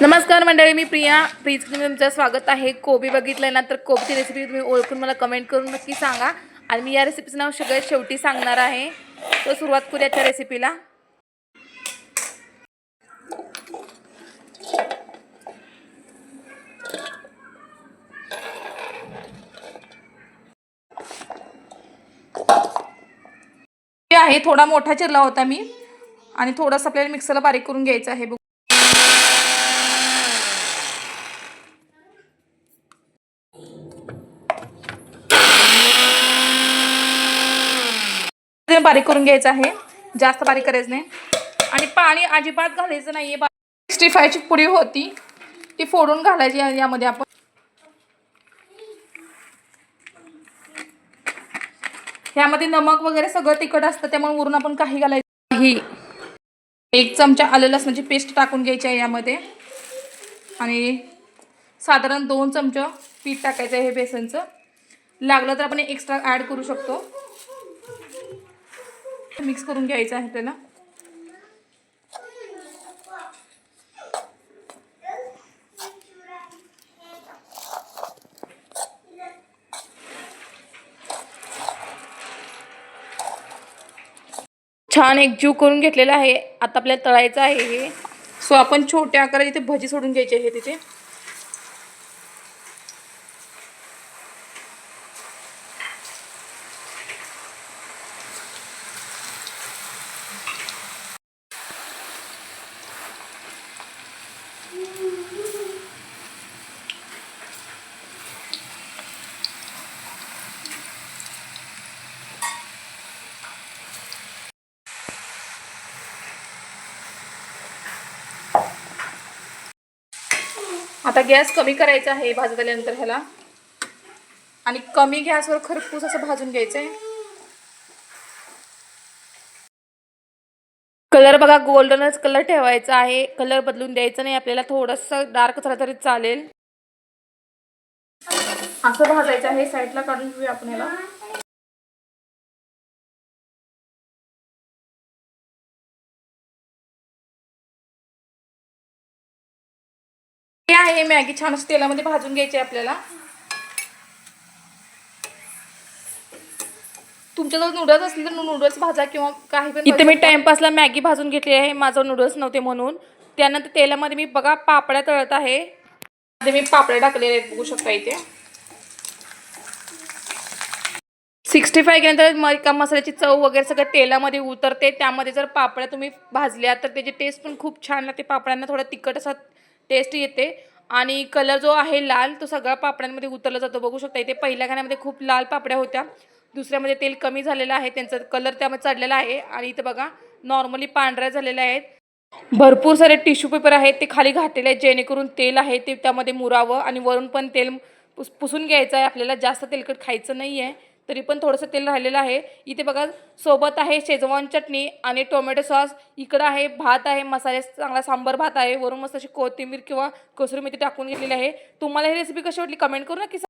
नमस्कार मंडळी मी प्रिया. प्लीज तुम्ही तुमचं स्वागत आहे. कोबी बघितलं ना तर कोबीची रेसिपी तुम्ही ओळखून मला कमेंट करून नक्की सांगा. आणि मी या रेसिपीचं नाव सगळ्यात शेवटी सांगणार आहे. तर सुरुवात करूया त्या रेसिपीला आहे थोडा मोठा चिरला होता मी. आणि थोडंसं आपल्याला मिक्सरला बारीक करून घ्यायचं आहे. बारीक करून घ्यायचं आहे. जास्त बारीक करायचं नाही. आणि पाणी अजिबात घालायचं नाहीये. सिक्स्टी फायची पुडी होती. ती फोडून घालायची आहे यामध्ये आपण. ह्यामध्ये नमक वगैरे सगळं तिखट असतं. त्यामुळे वरून आपण काही घालायचं नाही. एक चमचा आलं लसणाची पेस्ट टाकून घ्यायची आहे यामध्ये. आणि साधारण दोन चमचं पीठ टाकायचं आहे हे बेसनचं. लागलं तर आपण एक्स्ट्रा ॲड करू शकतो. मिक्स करून घ्यायचं आहे त्याला. छान एकजीव करून घेतलेला आहे. आता आपल्याला तळायचं आहे हे. सो आपण छोट्या आकारात इथे भजी सोडून घ्यायची आहे तिथे. आता गॅस कमी करायचा आहे भाजत आल्यानंतर ह्याला. आणि कमी गॅसवर खरपूस असं भाजून घ्यायचं आहे कलर बघा गोल्डनच कलर ठेवायचा आहे. कलर बदलून द्यायचा नाही आपल्याला थोडंसं डार्क झालं तरी चालेल. असं भाजायचं आहे साईडला काढून घेऊया आपण याला हे आहे मॅगी छान असं तेलामध्ये भाजून घ्यायची आपल्याला. तुमच्याजवळ नूडल्स असले तर नूडल्स भाजा किंवा काही पण इथे मी टाइमपासला मॅगी भाजून घेतली आहे. माझं नूडल्स नव्हते म्हणून. त्यानंतर तेलामध्ये मी बघा पापड्या तळत आहे. मी पापड्या टाकलेले आहेत बघू शकता इथे. सिक्स्टी फाय केल्यानंतर म का मसाल्याची चव वगैरे सगळं तेलामध्ये उतरते. त्यामध्ये जर पापड्या तुम्ही भाजल्या तर त्याची टेस्ट पण खूप छान लागते. पापड्यांना थोडा तिखट असा टेस्ट येते. आणि कलर जो आहे लाल तो सगळा पापड्यांमध्ये उतरला जातो. बघू शकता इथे पहिल्या खाण्यामध्ये खूप लाल पापड्या होत्या. दुसऱ्यामध्ये तेल कमी झालेलं आहे. त्यांचा कलर त्यामध्ये चढलेला आहे. आणि इथं बघा नॉर्मली पांढऱ्या झालेल्या आहेत. भरपूर सारे टिश्यू पेपर आहेत. ते खाली घातलेले आहेत. जेणेकरून तेल आहे ते त्यामध्ये मुरावं आणि वरून पण तेल पुस पुसून घ्यायचं आहे. आपल्याला जास्त तेलकट खायचं नाही आहे तरी पण थोडंसं तेल राहिलेलं आहे. इथे बघा सोबत आहे शेजवान चटणी आणि टोमॅटो सॉस. इकडं आहे भात आहे मसाले चांगला सांबर भात आहे. वरून मस्त अशी कोथिंबीर किंवा कसुरी मेथी टाकून घेतलेली आहे. तुम्हाला ही रेसिपी कशी वाटली? कमेंट करू नक्की